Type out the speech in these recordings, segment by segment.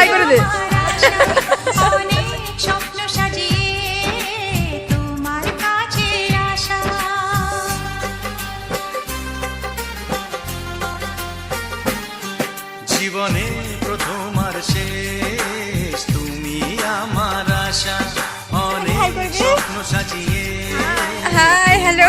High করে দে। জীবনে প্রথম আর শেষ তুমি আমার আশা অনেক স্বপ্ন সাজিয়ে hi hello.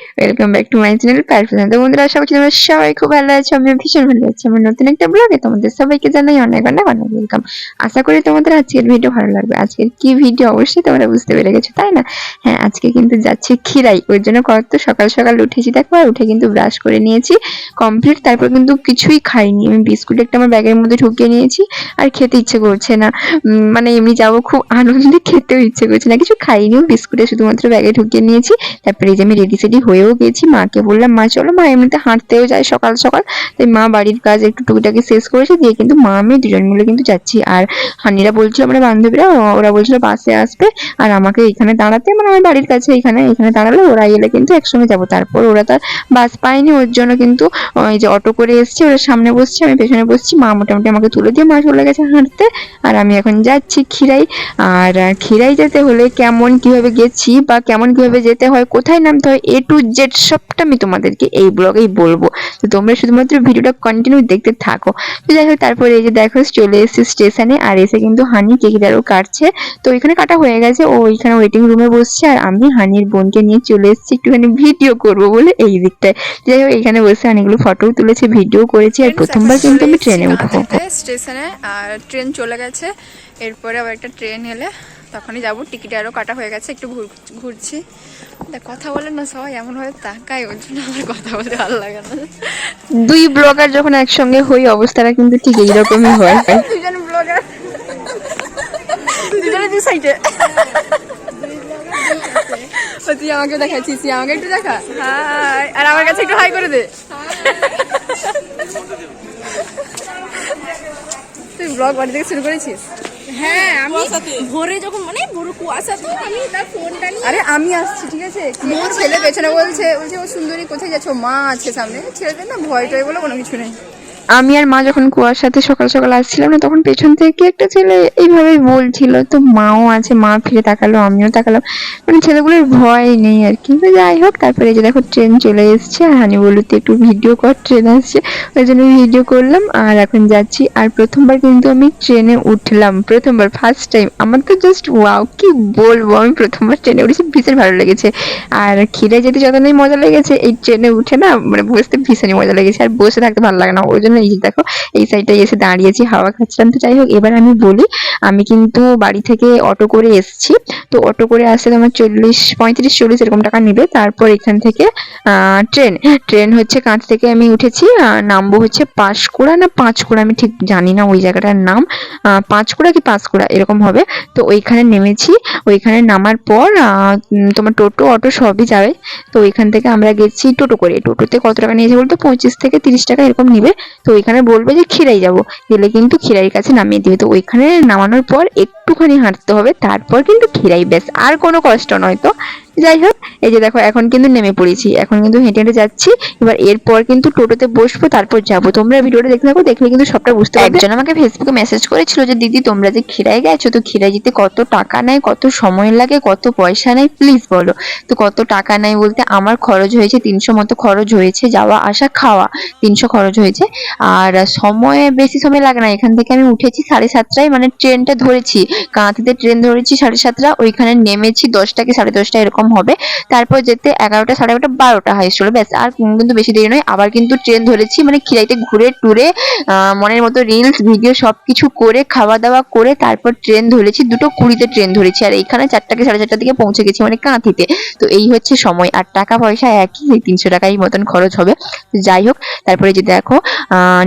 welcome back to my channel perfection তো বন্ধুরা, আশা করছি তোমরা সবাই খুব ভালো আছো আমি ভীষণ ভালো আছি। আমার নতুন একটা ব্লগে তোমাদের সবাইকে জানাই অনেক অনেক অনেক ওয়েলকাম আশা করি তোমাদের আজকের ভিডিও ভালো লাগবে। আজকের কি ভিডিও অবশ্যই তোমরা বুঝতে পেরে গেছো, তাই না? হ্যাঁ আজকে কিন্তু যাচ্ছি খিরাই। ওর জন্য কত সকাল সকাল উঠেছি, দেখো, আর উঠে কিন্তু ব্রাশ করে নিয়েছি কমপ্লিট তারপর কিন্তু কিছুই খাইনি। আমি বিস্কুট একটা আমার ব্যাগের মধ্যে ঢুকিয়ে নিয়েছি, আর খেতে ইচ্ছে করছে না। মানে এমনি যাব খুব আনন্দে, খেতেও ইচ্ছে করছে না। কিছু খাইনিও, বিস্কুটে শুধুমাত্র ব্যাগে ঢুকিয়ে নিয়েছি। তারপরে এই যে আমি রেডি সেডি হয়েও গেছি মাকে বললাম, মা, চলো, মা, এমনিতে হাঁটতেও যায় সকাল সকাল। তাই মা বাড়ির কাজ একটু টুকিটাকি শেষ করেছে দিয়ে কিন্তু মা, আমি দুজন মিলে কিন্তু যাচ্ছি। আর হানিরা বলছিল, আমরা বান্ধবীরা ওরা বলছিল বাসে আসবে, আর আমাকে এখানে দাঁড়াতে মানে আমার বাড়ির কাছে এখানে এখানে দাঁড়ালে ওরা এলে কিন্তু একসঙ্গে যাব। তারপর ওরা তার বাস পায়নি, ওর জন্য কিন্তু ওই যে অটো করে এসছে, ওরা সামনে বসছে, আমি পেছনে বসছি, মা মোটামুটি আমাকে তুলে দিয়ে, মা চলে গেছে হাঁটতে, আর আমি এখন যাচ্ছি খিরাই আর খিরাই যেতে হলে কেমন কীভাবে গেছি বা কেমন কীভাবে যেতে হয়, কোথায় নামতে হয়, এ টু জেড সবটা আমি তোমাদেরকে এই ব্লগেই বলব। তো তোমরা শুধুমাত্র ভিডিওটা কন্টিনিউ দেখতে থাকো। তো যাই হোক তারপরে এই যে দেখো চলে এসেছি স্টেশনে আর এসে কিন্তু হানি কেকিটারও কাটছে। তো এখানে কাটা হয়ে গেছে ও এখানে ওয়েটিং রুমে বসছে আর আমি হানির বোনকে নিয়ে চলে এসেছি একটুখানি ভিডিও করব বলে এই দিকটায় যাই হোক এখানে বসে অনেকগুলো ফটোও তুলেছে ভিডিও করেছি আর প্রথমবার কিন্তু আমি ট্রেনে উঠবো। স্টেশনে আর ট্রেন চলে গেছে। এরপরে আবার একটা ট্রেন এলে তখনই যাব। টিকিট আরও কাটা হয়ে গেছে একটু ঘুর ঘুরছি। দেখ কথা বলে না সবাই এমন ভাবে তাকায় ওর জন্য আমার কথা বলতে ভালো লাগে না। দুই ব্লগার যখন একসঙ্গে হই অবস্থাটা কিন্তু ঠিক এইরকমই হয়। দুজন ব্লগার। দুজনে দু সাইডে তুই আমাকে দেখাচ্ছিস তুই আমাকে একটু দেখা। হাই আর আমার কাছে একটু হাই করে দে। তুই ব্লগ বাড়ি থেকে শুরু করেছিস? হ্যাঁ আমি ভোরে যখন মানে বড় কুয়াশা তো আমি তার ফোনটা নিয়ে আরে আমি আসছি ঠিক আছে? ছেলে পেছনে বলছে বলছে ও সুন্দরী কোথায় যাচ্ছ? মা আছে সামনে। ছেলেদের না ভয় টয় বলে কোনো কিছু নেই। আমি আর মা যখন কুয়ার সাথে সকাল সকাল আসছিলাম না, তখন পেছন থেকে একটা ছেলে এইভাবেই বলছিল, তো মাও আছে, মা ফিরে তাকালো, আমিও তাকালাম। মানে ছেলেগুলোর ভয় নেই আর কি। যাই হোক, তারপরে যে দেখো, ট্রেন চলে এসছে আর হানি বলতে একটু ভিডিও কর, ট্রেন আসছে। ওই জন্য ভিডিও করলাম আর এখন যাচ্ছি। আর প্রথমবার কিন্তু আমি ট্রেনে উঠলাম, প্রথমবার ফার্স্ট টাইম আমার তো জাস্ট ওয়াও কি বলব, আমি প্রথমবার ট্রেনে উঠেছি, ভীষণ ভালো লেগেছে। আর খিরে যেতে যতটাই মজা লেগেছে, এই ট্রেনে উঠে না মানে বসতে ভীষণই মজা লেগেছে, আর বসে থাকতে ভালো লাগে না। ওই জন্য এই যে দেখো, এই সাইডটায় এসে দাঁড়িয়েছি, হাওয়া খাচ্ছিলাম। তো যাই হোক, এবার আমি বলি, আমি কিন্তু বাড়ি থেকে অটো করে এসেছি। তো অটো করে আসতে তোমার চল্লিশ, পঁয়ত্রিশ, চল্লিশ এরকম টাকা নেবে। তারপর এখান থেকে ট্রেন। ট্রেন হচ্ছে কাঁচ থেকে আমি উঠেছি নামবো হচ্ছে পাঁশকুড়া না পাঁচকুড়া আমি ঠিক জানি না ওই জায়গাটার নাম। পাঁচকুড়া কি পাঁচকুড়া? এরকম হবে। তো ওইখানে নেমেছি। ওইখানে নামার পর তোমার টোটো, অটো সবই যাবে। তো ওইখান থেকে আমরা গেছি টোটো করে। টোটোতে কত টাকা নিয়েছে বলতো? পঁচিশ থেকে তিরিশ টাকা এরকম নিবে। তো ওইখানে বলবে যে খিরাই যাব। গেলে কিন্তু খিরাইয়ের কাছে নামিয়ে দিবে। তো ওইখানে নামানোর পর একটুখানি হাঁটতে হবে, তারপর কিন্তু খিরাই, ব্যাস। আর কোনো কষ্ট নয় তো। যাই হোক, এই যে দেখো, এখন কিন্তু নেমে পড়েছি। এখন কিন্তু হেঁটে হেঁটে যাচ্ছি। এবার এরপর কিন্তু টোটোতে বসবো, তারপর যাব। তোমরা ভিডিওটা দেখতে থাকো, দেখলে কিন্তু সবটা বুঝতে পারবে। একজন আমাকে ফেসবুকে মেসেজ করেছিল যে, দিদি, তোমরা যে খিরাই গেছো, তো খিরাই যেতে কত টাকা নেয়, কত সময় লাগে, কত পয়সা নেয় প্লিজ বলো। তো কত টাকা নেয় বলতে, আমার খরচ হয়েছে, তিনশো মতো খরচ হয়েছে, যাওয়া, আসা, খাওয়া, তিনশো খরচ হয়েছে। আর সময় বেশি সময় লাগে না, এখান থেকে আমি উঠেছি সাড়ে সাতটায় মানে ট্রেনটা ধরেছি। কাঁথিতে ট্রেন ধরেছি সাড়ে সাতটা, ওইখানে নেমেছি দশটা কি সাড়ে দশটা এরকম হবে। তারপর যেতে এগারোটা, সাড়ে এগারোটা, বারোটা হাই চলো ব্যাস, আর কিন্তু বেশি দেরি নয়। আবার কিন্তু ট্রেন ধরেছি মানে খিরাইতে ঘুরে টুরে মনের মতো রিলস ভিডিও সব কিছু করে খাওয়া দাওয়া করে, তারপর ট্রেন ধরেছি। দুটো কুড়িতে ট্রেন ধরেছি। আর এইখানে চারটা কি সাড়ে চারটার দিকে পৌঁছে গেছি মানে কাঁথিতে। তো এই হচ্ছে সময়। আর টাকা পয়সা একই, এই তিনশো টাকাই মতন খরচ হবে। যাই হোক, তারপরে যে দেখো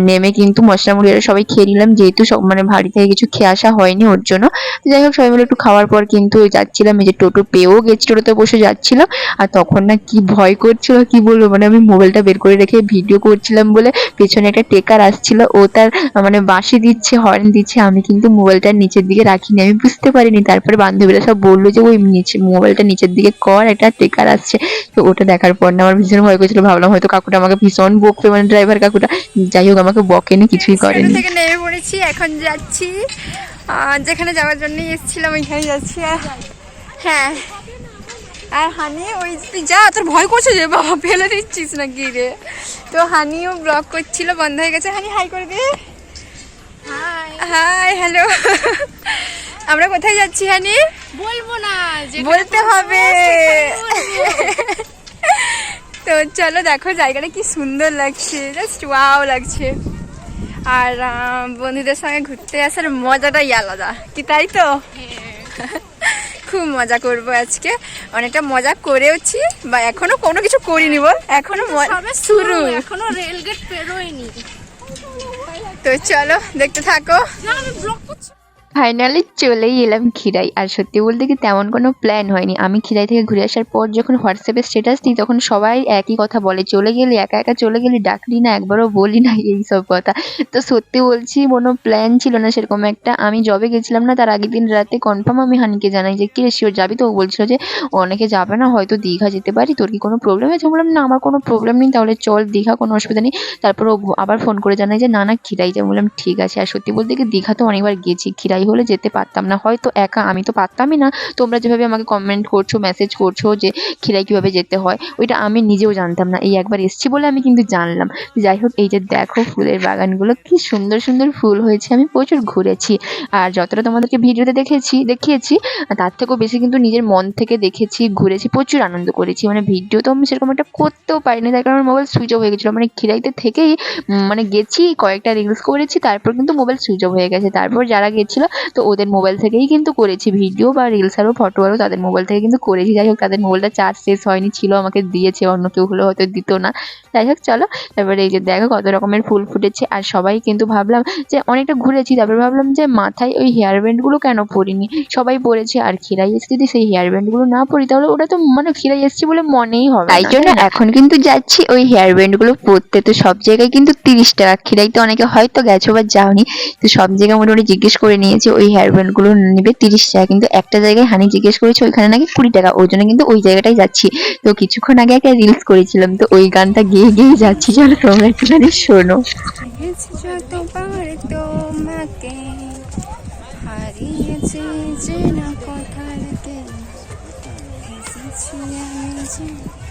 নেমে কিন্তু মশলা মুড়ি আরে সবাই খেয়ে নিলাম। যেহেতু সব মানে বাড়ি থেকে কিছু খেয়ে আসা হয়নি ওর জন্য। যাই হোক, সবাই মিলে একটু খাওয়ার পর কিন্তু যাচ্ছিলাম। এই যে টোটো পেয়েও গেছি টোটোতে বসে বসে যাচ্ছিল আর তখন না কি ভয় করছিল কি বলব? মানে আমি মোবাইলটা বের করে রেখে ভিডিও করছিলাম বলে পেছনে একটা টেকার আসছিল ও তার মানে বাঁশি দিচ্ছে হর্ন দিচ্ছে আমি কিন্তু মোবাইলটা নিচের দিকে রাখিনি আমি বুঝতে পারিনি। তারপরে বান্ধবীরা সব বলল যে ওই নিচে মোবাইলটা নিচের দিকে কর একটা টেকার আসছে। তো ওটা দেখার পর না আমার ভীষণ ভয় করছিল ভাবলাম হয়তো কাকুটা আমাকে ভীষণ বকবে মানে ড্রাইভার কাকুটা। যাই হোক আমাকে বকেনি কিছুই করেনি। নেমে পড়েছি এখন যাচ্ছি। যেখানে যাওয়ার জন্য এসেছিলাম ওইখানে যাচ্ছি। হ্যাঁ আর হানি ওই তুই যা তোর ভয় করছে যে বাবা ফেলে দিচ্ছিস না কি রে? তো হানিও ব্লগ করছিল বন্ধ হয়ে গেছে। হানি হাই করে দে। হাই হ্যালো আমরা কোথায় যাচ্ছি হানি? বলব না বলতে হবে। তো চলো দেখো জায়গাটা কি সুন্দর লাগছে। জাস্ট ওয়াও লাগছে। আর বন্ধুদের সঙ্গে ঘুরতে আসার মজাটাই আলাদা। কি তাই তো? খুব মজা করব আজকে। অনেকটা মজা করেওছি বা এখনও কোনো কিছু করিনি বল এখনও শুরু এখনও রেলগেট পেরোয়নি তো চলো দেখতে থাকো। আমি ব্লগ করছি। ফাইনালি চলেই এলাম খিরাই আর সত্যি বলতে কি তেমন কোনো প্ল্যান হয়নি। আমি খিরাই থেকে ঘুরে আসার পর যখন হোয়াটসঅ্যাপে স্ট্যাটাস দিই, তখন সবাই একই কথা বলে। চলে গেলি, একা একা চলে গেলি, ডাকলি না, একবারও বলি না এই সব কথা। তো সত্যি বলছি, কোনো প্ল্যান ছিল না সেরকম একটা। আমি জবে গেছিলাম না, তার আগের দিন রাতে কনফার্ম আমি হানিকে জানাই যে কিরে শিওর যাবি? তো ও বলছিল যে, অনেকে যাবে না, হয়তো দীঘা যেতে পারি। তোর কি কোনো প্রবলেম আছে বললাম, না, আমার কোনো প্রবলেম নেই, তাহলে চল দীঘা, কোনো অসুবিধা নেই। তারপর ও আবার ফোন করে জানাই যে, না না খিরাই যাব বললাম, ঠিক আছে। আর সত্যি বলতে কি, দীঘা তো অনেকবার গেছি। খিরাই হলে যেতে পারতাম না। হয়তো একা, আমি তো পারতামই না। তোমরা যেভাবে আমাকে কমেন্ট করছ মেসেজ করছ যে খিরাই কীভাবে যেতে হয়, ওইটা আমি নিজেও জানতাম না। এই একবার এসছি বলে আমি কিন্তু জানলাম। যাই হোক, এই যে দেখো ফুলের বাগানগুলো, কি সুন্দর সুন্দর ফুল হয়েছে। আমি প্রচুর ঘুরেছি। আর যতটা তোমাদেরকে ভিডিওতে দেখেছি, দেখিয়েছি, তার থেকেও বেশি কিন্তু নিজের মন থেকে দেখেছি, ঘুরেছি, প্রচুর আনন্দ করেছি। মানে ভিডিও তো আমি সেরকম একটা করতেও পারিনি। তার কারণ মোবাইল সুইচ অফ হয়ে গেছিল। মানে খিরাইতে থেকেই মানে গেছি, কয়েকটা রিলস করেছি, তারপর কিন্তু মোবাইল সুইচ অফ হয়ে গেছে। তারপর যারা গেছিল তো ওদের মোবাইল থেকেই কিন্তু করেছি ভিডিও বা রিলস আরও ফটো আরও তাদের মোবাইল থেকে কিন্তু করেছি। যাই হোক, তাদের মোবাইলটা চার্জ শেষ হয়নি, ছিল, আমাকে দিয়েছে, অন্য কেউ হলে হয়তো দিত না। যাই হোক, চলো, তারপরে এই যে দেখো কত রকমের ফুল ফুটেছে। আর সবাই কিন্তু ভাবলাম যে অনেকটা ঘুরেছি, তারপরে ভাবলাম যে মাথায় ওই হেয়ার ব্যান্ডগুলো কেন পরিনি? সবাই পরেছে, আর খিরাই এসে যদি সেই হেয়ার ব্যান্ডগুলো না পরি, তাহলে ওটা তো মানে খিরাই এসেছি বলে মনেই হবে তাই জন্য এখন কিন্তু যাচ্ছি, ওই হেয়ার ব্যান্ডগুলো পরতে। তো সব জায়গায় কিন্তু তিরিশ টাকা খিরাই তো অনেকে হয়তো গেছো বা যাওনি। তো সব জায়গায় মোটামুটি জিজ্ঞেস করে নিয়েছে। ওই হেয়ার ব্যান্ডগুলো নেবে তিরিশ টাকা। কিন্তু একটা জায়গায় হানি জিজ্ঞেস করেছে, ওইখানে নাকি কুড়ি টাকা। ওই জন্য কিন্তু ওই জায়গাটাই যাচ্ছি। তো কিছুক্ষণ আগে একটা রিলস করেছিলাম, তো ওই গানটা গেয়ে গেয়ে যাচ্ছি। চলো তোমরা একটুখানি শোনো। হারিয়েছি যে তুমি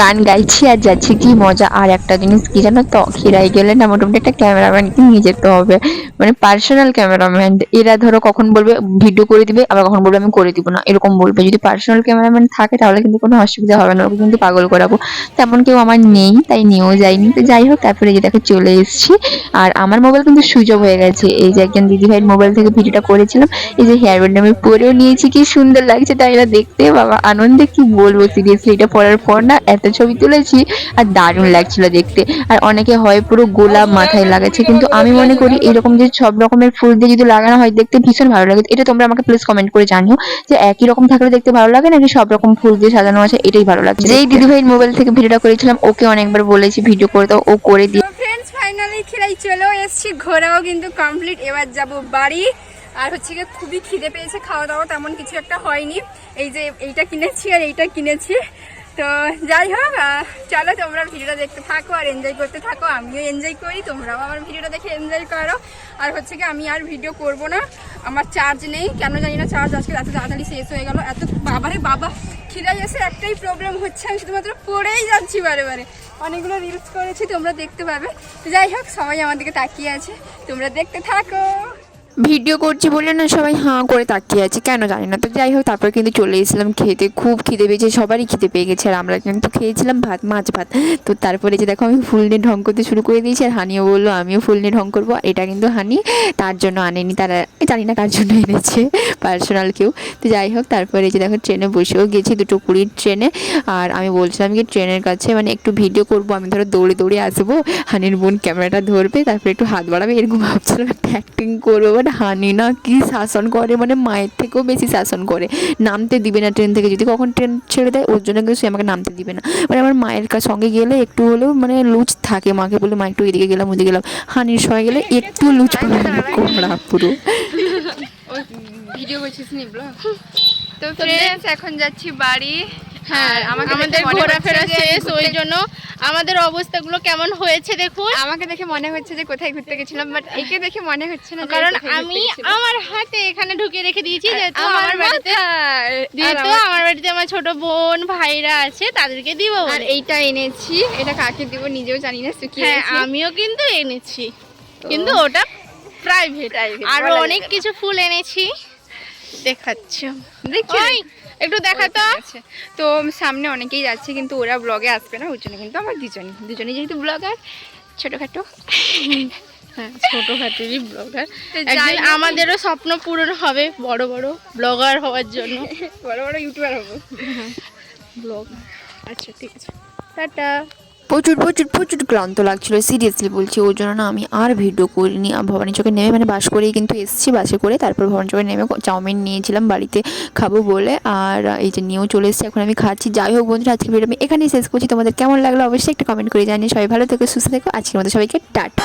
গান গাইছি আর যাচ্ছি কি মজা। আর একটা জিনিস কি জানো তো? খিরাই গেলে না মোটামুটি একটা ক্যামেরাম্যানকে নিয়ে যেতে হবে। মানে পার্সোনাল ক্যামেরাম্যান এরা ধরো কখন বলবে, ভিডিও করে দিবে আবার কখন বলবে, আমি করে দিব না এরকম বলবে। যদি পার্সোনাল ক্যামেরাম্যান থাকে, তাহলে কিন্তু কোনো অসুবিধা হবে না। ওকে কিন্তু পাগল করাবো। তেমন কেউ আমার নেই, তাই নিয়েও যাইনি তো যাই হোক, তারপরে যে দেখো চলে এসেছি। আর আমার মোবাইল কিন্তু সুইচ অফ হয়ে গেছে। এই যে একজন দিদি ভাইয়ের মোবাইল থেকে ভিডিওটা করেছিলাম। এই যে হেয়ার ব্যান্ড আমি পরেও নিয়েছি। কি সুন্দর লাগছে তাই না দেখতে। বাবা, আনন্দে কি বলব সিরিয়াসলি এটা পরার পর না এত ছবি তুলেছি আর দারুণ লাগছিল দেখতে। আর অনেকে হয় পুরো গোলাপ মাথায় লাগাচ্ছে কিন্তু আমি মনে করি এরকম যে সব রকমের ফুল দিয়ে যদি লাগানো হয় দেখতে ভীষণ ভালো লাগে। এটা তোমরা আমাকে প্লিজ কমেন্ট করে জানিও যে একই রকম থাকলে দেখতে ভালো লাগে নাকি সব রকম ফুল দিয়ে সাজানো আছে এটাই ভালো লাগছে যেই দিদি ভাইয়ের মোবাইল থেকে ভিডিওটা করেছিলাম ওকে অনেকবার বলেছি ভিডিও করে দাও ও করে দিয়ে ফ্রেন্ডস ফাইনালি খিরাই চলেও এসেছি ঘোরাও কিন্তু কমপ্লিট এবার যাব বাড়ি। আর হচ্ছে গিয়ে খুবই খিদে পেয়েছে খাওয়া দাওয়া তেমন কিছু একটা হয়নি। এই যে এইটা কিনেছি আর এইটা কিনেছি। তো যাই হোক চলো তোমরা ভিডিওটা দেখতে থাকো আর এনজয় করতে থাকো। আমিও এনজয় করি, তোমরাও আমার ভিডিওটা দেখে এনজয় করো। আর হচ্ছে কি আমি আর ভিডিও করব না। আমার চার্জ নেই, কেন জানি না চার্জ আজকে এত তাড়াতাড়ি শেষ হয়ে গেল। এত বাবারে বাবা খিদাই এসে একটাই প্রবলেম হচ্ছে, আমি শুধুমাত্র পড়েই যাচ্ছি বারে বারে। অনেকগুলো রিলস করেছি, তোমরা দেখতে পাবে। তো যাই হোক, সবাই আমার দিকে তাকিয়ে আছে, তোমরা দেখতে থাকো। ভিডিও করছি বলে না সবাই হাঁ করে তাকিয়ে আছে, কেন জানি না। তো যাই হোক, তারপর কিন্তু চলে এসেছিলাম খেতে, খুব খিদে পেয়েছে, সবারই খিদে পেয়ে গেছে। আর আমরা কিন্তু খেয়েছিলাম ভাত, মাছ ভাত। তো তারপরে যে দেখো, আমি ফুল নিয়ে ঢং করতে শুরু করে দিয়েছি, আর হানিও বলল, আমিও ফুল নিয়ে ঢং করব। এটা কিন্তু হানি তার জন্য আনেনি, তারা জানি না কার জন্য এনেছে, পার্সোনাল কেউ। তো যাই হোক, তারপরে যে দেখো, ট্রেনে বসেও গেছি, দুটো কুড়ির ট্রেনে। আর আমি বলছিলাম কি, ট্রেনের কাছে মানে একটু ভিডিও করব, আমি ধরো দৌড়ে দৌড়ে আসব, হানির বোন ক্যামেরাটা ধরবে, তারপরে একটু হাত বাড়াবে, এরকম ভাবছিলাম, একটা অ্যাক্টিং করব। বাট হানি না কি শাসন করে? মানে মায়ের থেকেও বেশি শাসন করে। নামতে দিবে না ট্রেন থেকে। যদি কখন ট্রেন ছেড়ে দেয় ওর জন্য কিন্তু সে আমাকে নামতে দিবে না। মানে আমার মায়ের কাছে সঙ্গে গেলে একটু হলেও মানে লুচ থাকে মাকে বলে মা একটু এদিকে গেলাম ওদিকে গেলাম। হানির সঙ্গে গেলে একটু লুজ পাবে না কোমরা পুরো। ভিডিও করছিস নি ব্লগ? তো ফ্রেন্ডস এখন যাচ্ছি বাড়ি। হ্যাঁ আমাদের ঘোরাফেরা শেষ ওই জন্য আমাদের অবস্থাগুলো কেমন হয়েছে দেখুন? আমাকে দেখে মনে হচ্ছে যে কোথায় ঘুরতে গেছিলাম বাট একে দেখে মনে হচ্ছে না কারণ আমি আমার হাতে এখানে ঢুকিয়ে রেখে দিয়েছি যেহেতু আমার বাড়িতে যেহেতু আমার- বাড়িতে আমার ছোট বোন ভাইরা আছে তাদেরকে দিব আর এইটা এনেছি এটা কাকে দিব নিজেও জানি না শুকিয়ে হ্যাঁ আমিও কিন্তু এনেছি। কিন্তু ওটা প্রাইভেট আরও অনেক কিছু ফুল এনেছি। দেখাচ্ছ। দেখছি একটু দেখা তো। আছে। তো সামনে অনেকেই যাচ্ছে কিন্তু ওরা ব্লগে আসবে না ওর জন্য কিন্তু আমার দুজনই। দুজনেই যেহেতু ব্লগার ছোটখাটো। হ্যাঁ ছোটখাটোরই ব্লগার একদিন আমাদেরও স্বপ্ন পূরণ হবে বড় বড় ব্লগার হওয়ার জন্য। বড় বড় ইউটিউবার হব। ব্লগ আচ্ছা ঠিক আছে। টাটা। প্রচুর প্রচুর প্রচুর ক্লান্ত লাগছিল সিরিয়াসলি বলছি ওই জন্য না আমি আর ভিডিও করিনি। ভবানী চোখে নেমে মানে বাস করেই কিন্তু এসেছি, বাসে করে তারপর ভবানী চকে নেমে চাউমিন নিয়েছিলাম, বাড়িতে খাব বলে। আর এই যে নিয়েও চলে এসেছি, এখন আমি খাচ্ছি। যাই হোক বন্ধুরা আজকে ভিডিও আমি এখানেই শেষ করছি। তোমাদের কেমন লাগল অবশ্যই একটা কমেন্ট করে জানিয়ে সবাই ভালো থেকো, সুস্থ থেকো। আজকের মতো সবাইকে টাটা।